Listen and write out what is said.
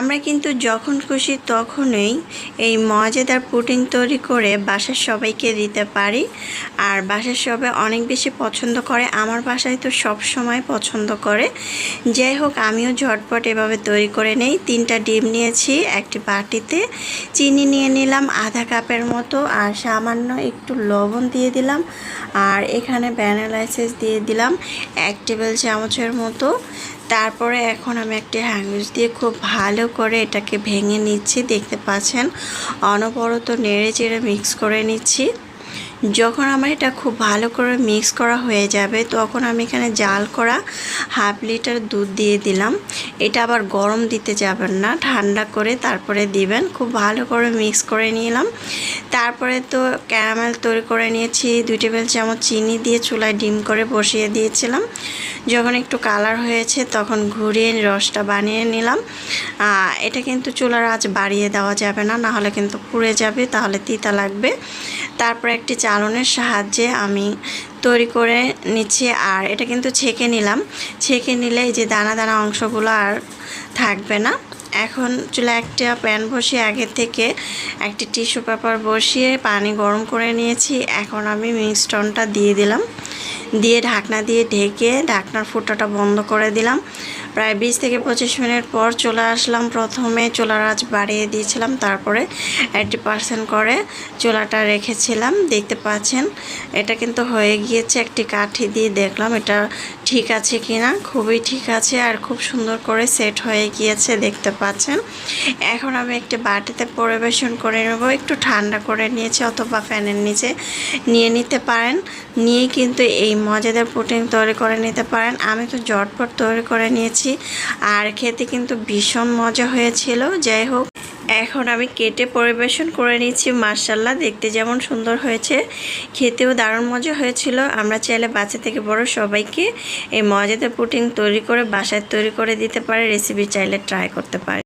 আমরা কিন্তু যখন খুশি তখনই এই মজাদার পুডিং তৈরি করে বাসার সবাইকে দিতে পারি। আর বাসার সবাই অনেক বেশি পছন্দ করে। আমার বাসায় তো সব সময় পছন্দ করে। যাই হোক, আমিও ঝটপট এভাবে তৈরি করে নেই। তিনটা ডিম নিয়েছি, একটি বাটিতে। চিনি নিয়ে নিলাম আধা কাপের মতো আর সামান্য একটু লবণ দিয়ে দিলাম। আর এখানে ভ্যানিলা এসেন্স দিয়ে দিলাম। এক টেবিল চামচের মতো। তারপরে এখন আমি একটি হ্যাঙ্গুইচ দিয়ে খুব ভালো করে এটাকে ভেঙে নিচ্ছি, দেখতে পাচ্ছেন? অনবরত নেড়ে চেড়ে মিক্স করে নিচ্ছি। যখন আমার এটা খুব ভালো করে মিক্স করা হয়ে যাবে, তখন আমি এখানে জাল করা হাফ লিটার দুধ দিয়ে দিলাম। এটা আবার গরম দিতে যাবেন না, ঠান্ডা করে তারপরে দিবেন। খুব ভালো করে মিক্স করে নিলাম। তারপরে তো ক্যারামেল তৈরি করে নিয়েছি, দুই টেবিল চামচ চিনি দিয়ে চুলায় ডিম করে বসিয়ে দিয়েছিলাম। যখন একটু কালার হয়েছে, তখন ঘুরিয়ে রসটা বানিয়ে নিলাম। এটা কিন্তু চুলার আঁচ বাড়িয়ে দেওয়া যাবে না, নাহলে কিন্তু পুড়ে যাবে, তাহলে তিতা লাগবে। তারপর একটি চালনের সাহায্যে আমি তৈরি করে নিচ্ছি আর এটা কিন্তু ছেঁকে নিলাম। ছেঁকে নিলে এই যে দানা দানা অংশগুলো আর থাকবে না। এখন চুলা একটা প্যান বসিয়ে আগে থেকে একটি টিস্যু পেপার বসিয়ে পানি গরম করে নিয়েছি। এখন আমি মিক্সটনটা দিয়ে দিলাম। দিয়ে ঢাকনা দিয়ে ঢেকে ঢাকনার ফুটাটা বন্ধ করে দিলাম। প্রায় বিশ থেকে পঁচিশ মিনিট পর চলে আসলাম প্রথমে। চুলার আঁচ বাড়িয়ে দিয়েছিলাম, তারপরে এইটি পার্সেন্ট করে চুলাটা রেখেছিলাম। দেখতে পাচ্ছেন, এটা কিন্তু হয়ে গিয়েছে একটি কাঠি দিয়ে দেখলাম এটা ঠিক আছে কি না খুবই ঠিক আছে আর খুব সুন্দর করে সেট হয়ে গিয়েছে, দেখতে পাচ্ছেন। এখন আমি একটি বাটিতে পরিবেশন করে নেব। একটু ঠান্ডা করে নিয়েছি অথবা ফ্যানের নিচে নিয়ে নিতে পারেন। নিয়ে কিন্তু এই মজাদার পুটিং তৈরি করে নিতে পারেন। আমি তো জটপট তৈরি করে নিয়েছি আর খেতে কিন্তু ভীষণ মজা হয়েছিল। যাই হোক, এখন আমি কেটে পরিবেশন করে নিচ্ছি। মার্শাল্লাহ দেখতে যেমন সুন্দর হয়েছে। খেতেও দারুণ মজা হয়েছিল। আমরা চাইলে বাচ্চা থেকে বড় সবাইকে এই মজাদার পুটিং তৈরি করে বাসায় তৈরি করে দিতে পারে। রেসিপি চাইলে ট্রাই করতে পারে।